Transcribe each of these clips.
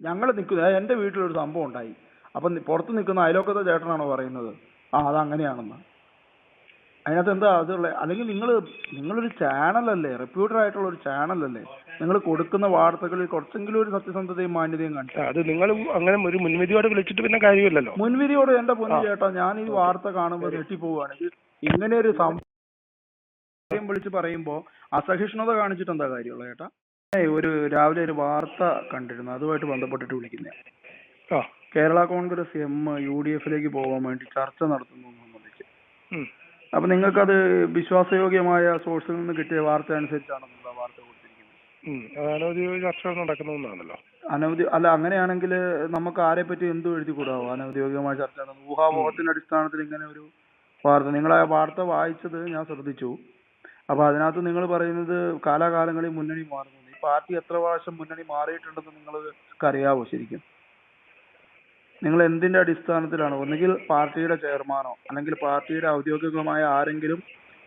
ഞങ്ങൾ നിൽക്കുന്ന എന്റെ വീട്ടിലൊരു സംഭവം ഉണ്ടായി. അപ്പം പുറത്ത് നിൽക്കുന്ന അയലോക്കത്തെ ചേട്ടനാണോ പറയുന്നത്? ആ അത് അങ്ങനെയാണെന്ന്. അതിനകത്ത് എന്താ അതുള്ള അല്ലെങ്കിൽ നിങ്ങൾ നിങ്ങളൊരു ചാനലല്ലേ റെപ്യൂട്ടഡ് ആയിട്ടുള്ള ഒരു ചാനലല്ലേ? നിങ്ങൾ കൊടുക്കുന്ന വാർത്തകളിൽ കുറച്ചെങ്കിലും ഒരു സത്യസന്ധതയും മാന്യതയും കണ്ടു. അത് നിങ്ങൾ അങ്ങനെ ഒരു മുൻവിധിയോടെ വിളിച്ചിട്ട് പിന്നെ കാര്യമില്ലല്ലോ. മുൻവിധിയോട് എന്റെ പൊന്നു ചേട്ടാ ഞാൻ ഈ വാർത്ത കാണുമ്പോൾ ഞെട്ടിപ്പോവാണ് ഇത് ഇങ്ങനെ ഒരു സംഭവം വിളിച്ച് പറയുമ്പോൾ അസഹിഷ്ണുത കാണിച്ചിട്ട് എന്താ കാര്യമുള്ള ചേട്ടാ? ഒരു രാവിലെ ഒരു വാർത്ത കണ്ടിരുന്നു. അതുമായിട്ട് ബന്ധപ്പെട്ടിട്ട് വിളിക്കുന്നേ Kerala Congress M U D എഫിലേക്ക് പോകാൻ വേണ്ടി ചർച്ച നടത്തുന്നു സംബന്ധിച്ച്. അപ്പൊ നിങ്ങൾക്കത് വിശ്വാസയോഗ്യമായ സോഴ്സിൽ നിന്ന് കിട്ടിയ വാർത്ത അനുസരിച്ചാണെന്നുള്ള വാർത്ത കൊടുത്തിരിക്കുന്നത്. ചർച്ച അനവധി അല്ല അങ്ങനെയാണെങ്കിൽ നമുക്ക് ആരെ പറ്റി എന്തും എഴുതി കൂടാവോ? അനൗദ്യോഗികമായ ചർച്ച ഊഹാമോഹത്തിന്റെ അടിസ്ഥാനത്തിൽ ഇങ്ങനെ ഒരു വാർത്ത. നിങ്ങൾ ആ വാർത്ത വായിച്ചത് ഞാൻ ശ്രദ്ധിച്ചു. അപ്പൊ അതിനകത്ത് നിങ്ങൾ പറയുന്നത് കാലാകാലങ്ങളിൽ മുന്നണി മാറുന്നു. പാർട്ടി എത്ര പ്രാവശ്യം മുന്നണി മാറിയിട്ടുണ്ടെന്ന് നിങ്ങൾക്ക് അറിയാവോ ശരിക്കും? നിങ്ങൾ എന്തിന്റെ അടിസ്ഥാനത്തിലാണ്? ഒന്നുകിൽ പാർട്ടിയുടെ ചെയർമാനോ അല്ലെങ്കിൽ പാർട്ടിയുടെ ഔദ്യോഗികമായ ആരെങ്കിലും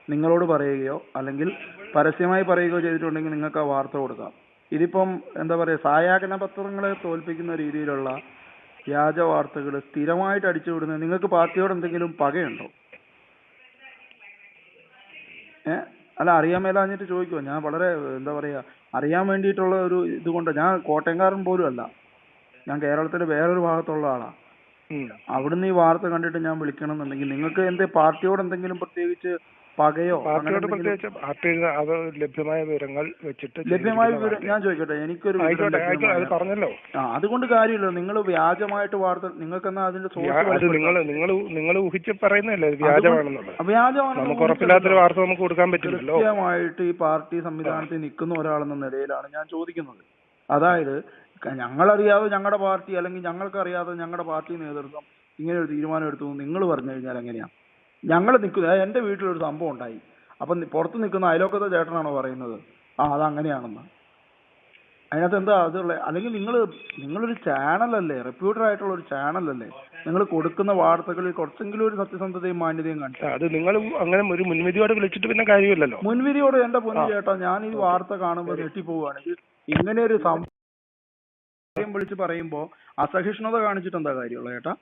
നിങ്ങളോട് പറയുകയോ അല്ലെങ്കിൽ പരസ്യമായി പറയുകയോ ചെയ്തിട്ടുണ്ടെങ്കിൽ നിങ്ങൾക്ക് ആ വാർത്ത കൊടുക്കാം. ഇതിപ്പം എന്താ പറയുക സായാഹ്ന പത്രങ്ങളെ തോൽപ്പിക്കുന്ന രീതിയിലുള്ള വ്യാജ വാർത്തകൾ സ്ഥിരമായിട്ട് അടിച്ചുവിടുന്നത് നിങ്ങൾക്ക് പാർട്ടിയോട് എന്തെങ്കിലും പകയുണ്ടോ? ഏ? അല്ല അറിയാൻ മേലാഞ്ഞിട്ട് ചോദിക്കുമോ ഞാൻ വളരെ എന്താ പറയാ അറിയാൻ വേണ്ടിയിട്ടുള്ള ഒരു ഇതുകൊണ്ട് ഞാൻ കോട്ടയംകാരൻ പോലും അല്ല. ഞാൻ കേരളത്തിന്റെ വേറൊരു ഭാഗത്തുള്ള ആളാ. അവിടുന്ന് ഈ വാർത്ത കണ്ടിട്ട് ഞാൻ വിളിക്കണം എന്നുണ്ടെങ്കിൽ നിങ്ങൾക്ക് എന്തേ പാർട്ടിയോട് എന്തെങ്കിലും പ്രത്യേകിച്ച് പകയോ? പാർട്ടിയോട് പ്രത്യേകിച്ച് പാർട്ടി അത് ലഭ്യമായ വിവരങ്ങൾ വെച്ചിട്ട് ലഭ്യമായ വിവരം ഞാൻ ചോദിക്കട്ടെ എനിക്കൊരു അത് പറഞ്ഞല്ലോ. ആ അതുകൊണ്ട് കാര്യമില്ല നിങ്ങൾ വ്യാജമായിട്ട് വാർത്ത നിങ്ങൾക്ക് എന്നാ അതിന്റെ സോഴ്സ് നിങ്ങൾ നിങ്ങൾ നിങ്ങൾ ഊഹിച്ച് പറയുന്നല്ലേ വ്യാജമാണെന്നുള്ളത്. വ്യാജമാണ് നമുക്ക് ഉറപ്പില്ലാത്തൊരു വാർത്ത നമുക്ക് കൊടുക്കാൻ പറ്റില്ലല്ലോ. കൃത്യമായിട്ട് ഈ പാർട്ടി സംവിധാനത്തിൽ നിൽക്കുന്ന ഒരാളെന്ന നിലയിലാണ് ഞാൻ ചോദിക്കുന്നത്. അതായത് ഞങ്ങളറിയാതെ ഞങ്ങളുടെ പാർട്ടി അല്ലെങ്കിൽ ഞങ്ങൾക്കറിയാതെ ഞങ്ങളുടെ പാർട്ടി നേതൃത്വം ഇങ്ങനെ ഒരു തീരുമാനം എടുത്തു നിങ്ങൾ പറഞ്ഞു കഴിഞ്ഞാൽ എങ്ങനെയാ? ഞങ്ങൾ നിൽക്കുന്ന എന്റെ വീട്ടിലൊരു സംഭവം ഉണ്ടായി. അപ്പം പുറത്ത് നിൽക്കുന്ന അയലോക്കത്തെ ചേട്ടനാണോ പറയുന്നത്? ആ അത് അങ്ങനെയാണെന്ന്. അതിനകത്ത് എന്താ അതുള്ള അല്ലെങ്കിൽ നിങ്ങൾ നിങ്ങളൊരു ചാനലല്ലേ റെപ്യൂട്ടഡ് ആയിട്ടുള്ള ഒരു ചാനലല്ലേ? നിങ്ങൾ കൊടുക്കുന്ന വാർത്തകളിൽ കുറച്ചെങ്കിലും ഒരു സത്യസന്ധതയും മാന്യതയും കണ്ടു അത് നിങ്ങൾ അങ്ങനെ ഒരു മുൻവിധിയോടെ വിളിച്ചിട്ട് പിന്നെ കാര്യമില്ലല്ലോ. മുൻവിധിയോട് എന്റെ പൊന്നു ചേട്ടാ ഞാൻ ഈ വാർത്ത കാണുമ്പോൾ ഞെട്ടിപ്പോവാണ് ഇത് ഇങ്ങനെ ഒരു സംഭവം വിളിച്ച് പറയുമ്പോ അസഹിഷ്ണുത കാണിച്ചിട്ട് എന്താ കാര്യമുള്ള ചേട്ടാ?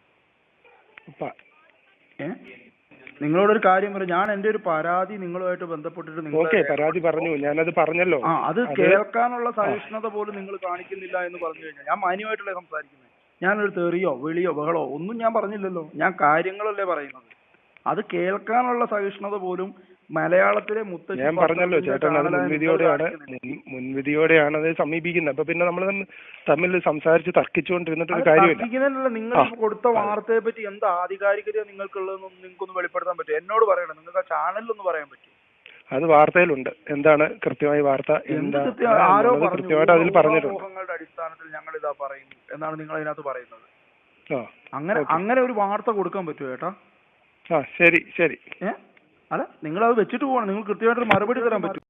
ഏഹ് ഏ? നിങ്ങളോടൊരു കാര്യം പറയും ഞാൻ എന്റെ ഒരു പരാതി നിങ്ങളുമായിട്ട് ബന്ധപ്പെട്ടിട്ട് നിങ്ങൾ ഓക്കെ പരാതി പറഞ്ഞു ഞാനത് പറഞ്ഞല്ലോ. ആ അത് അത് കേൾക്കാനുള്ള സഹിഷ്ണുത പോലും നിങ്ങൾ കാണിക്കുന്നില്ല എന്ന് പറഞ്ഞു കഴിഞ്ഞാൽ ഞാൻ മാന്യമായിട്ടല്ലേ സംസാരിക്കുന്നത് ഞാനൊരു തെറിയോ വിളിയോ ബഹളോ ഒന്നും ഞാൻ പറഞ്ഞില്ലല്ലോ. ഞാൻ കാര്യങ്ങളല്ലേ പറയുന്നത്. അത് കേൾക്കാനുള്ള സഹിഷ്ണുത പോലും മലയാളത്തിലെ മുത്തശ്ശി ഞാൻ പറഞ്ഞല്ലോ ചേട്ടൻ അത് മുൻവിധിയോടെയാണ്. മുൻവിധിയോടെയാണ് അത് സമീപിക്കുന്നത്. അപ്പൊ പിന്നെ നമ്മൾ തമ്മിൽ സംസാരിച്ച് തർക്കിച്ചുകൊണ്ടിരുന്നിട്ട് ഒരു കാര്യമില്ല. നിങ്ങൾ കൊടുത്ത വാർത്തയെ പറ്റി എന്താ ആധികാരികത നിങ്ങൾക്കുള്ളതെന്ന് നിങ്ങൾക്കൊന്ന് വെളിപ്പെടുത്താൻ പറ്റും എന്നോട് പറയണം. നിങ്ങൾക്ക് ആ ചാനലിലൊന്ന് പറയാൻ പറ്റും അത് വാർത്തയിലുണ്ട്. എന്താണ് കൃത്യമായി വാർത്ത? എന്താ കൃത്യമായിട്ട് അതിൽ പറഞ്ഞിട്ടുണ്ട്. അടിസ്ഥാനത്തിൽ ഞങ്ങൾ ഇതാ പറയുന്നു. എന്നാണ് നിങ്ങൾ അതിനകത്ത് പറയുന്നത്. അങ്ങനെ. അങ്ങനെ ഒരു വാർത്ത കൊടുക്കാൻ പറ്റുമോ ചേട്ടാ? ആ ശരി ശരി. ഏ? അല്ല നിങ്ങൾ അത് വെച്ചിട്ട് പോകണം. നിങ്ങൾ കൃത്യമായിട്ടൊരു മറുപടി തരാൻ പറ്റും.